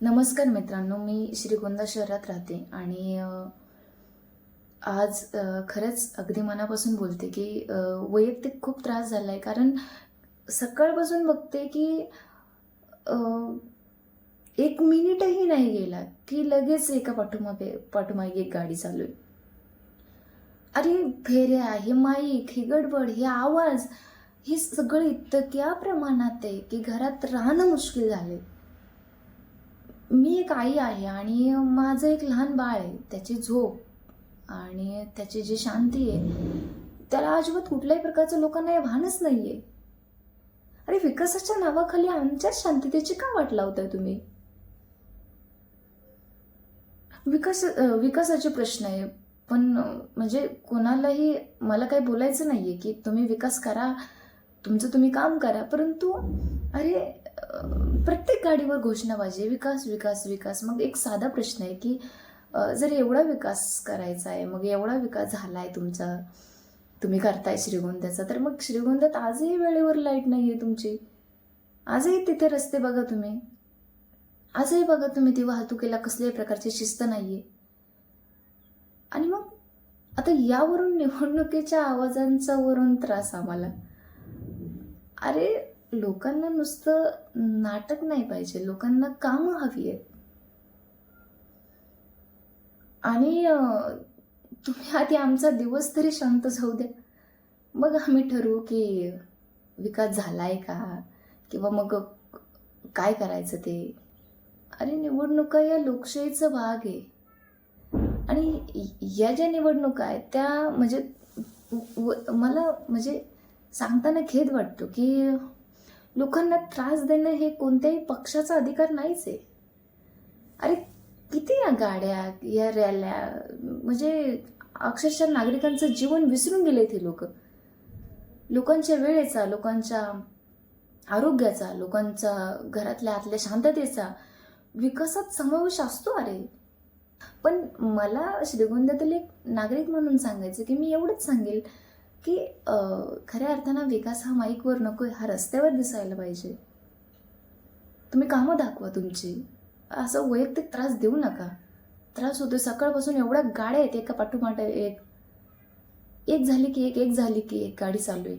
नमस्कार मित्रांनो मी श्रीगोंदा शहरात राहते आणि आज खरंच अगदी मनापासून बोलते की वैयक्तिक खूप त्रास झाला आहे कारण सकाळपासून बघते की एक मिनिटही नाही गेला की लगेच एका पाठोमागे पाठोमागे एक गाडी चालू आहे. अरे फेऱ्या हे माईक ही गडबड हे आवाज हे सगळं इतक्या प्रमाणात आहे की घरात राहणं मुश्किल झाले मी एक आई आहे आणि माझं एक लहान बाळ आहे त्याची झोप आणि त्याची जी शांती आहे त्याला अजिबात कुठल्याही प्रकारचं लोकांना हे भानच नाही आहे अरे विकासाच्या नावाखाली आमच्याच शांततेची का वाट लावताय तुम्ही? विकास विकासाचे प्रश्न आहे पण म्हणजे कोणालाही मला काही बोलायचं नाही आहे की तुम्ही विकास करा तुमचं तुम्ही काम करा परंतु अरे प्रत्येक गाडीवर घोषणाबाजी पाहिजे. विकास विकास विकास. मग एक साधा प्रश्न आहे की जर एवढा विकास करायचा आहे मग एवढा विकास झाला आहे तुमचा तुम्ही करताय श्रीगोंद्याचा तर मग श्रीगोंद्यात आजही वेळेवर लाइट नाही आहे तुमची. आजही तिथे रस्ते बघा तुम्ही. आजही बघा तुम्ही ती वाहतुकीला कसल्याही प्रकारची शिस्त नाही आहे आणि मग आता यावरून निवडणुकीच्या आवाजांचा वरून त्रास आम्हाला. अरे लोकांना नुसतं नाटक नाही पाहिजे. लोकांना कामं हवी आहेत. आणि तुम्ही आधी आमचा दिवस तरी शांत जाऊ द्या. मग आम्ही ठरवू की विकास झालाय का? किंवा मग काय करायचं ते? अरे निवडणुका या लोकशाहीचा भाग आहे. आणि या ज्या निवडणुका आहेत त्या म्हणजे मला म्हणजे सांगताना खेद वाटतो की लोकांना त्रास देणं हे कोणत्याही पक्षाचा अधिकार नाहीच आहे. अरे किती या गाड्या या रॅल्या म्हणजे अक्षरशः नागरिकांचं जीवन विसरून गेले ते लोक. लोकांच्या वेळेचा लोकांच्या आरोग्याचा लोकांचा घरातल्या आतल्या शांततेचा विकासात समावेश असतो अरे. पण मला श्रीगोंद्यातील एक नागरिक म्हणून सांगायचं की मी एवढंच सांगेल की खऱ्या अर्थानं विकास हा माईकवर नको हा रस्त्यावर दिसायला पाहिजे. तुम्ही कामं दाखवा तुमची. असं वैयक्तिक त्रास देऊ नका. त्रास होतो सकाळपासून एवढ्या गाड्या आहेत एका पाठोपाठ एक एक झाली की एक एक झाली की एक गाडी चालू आहे.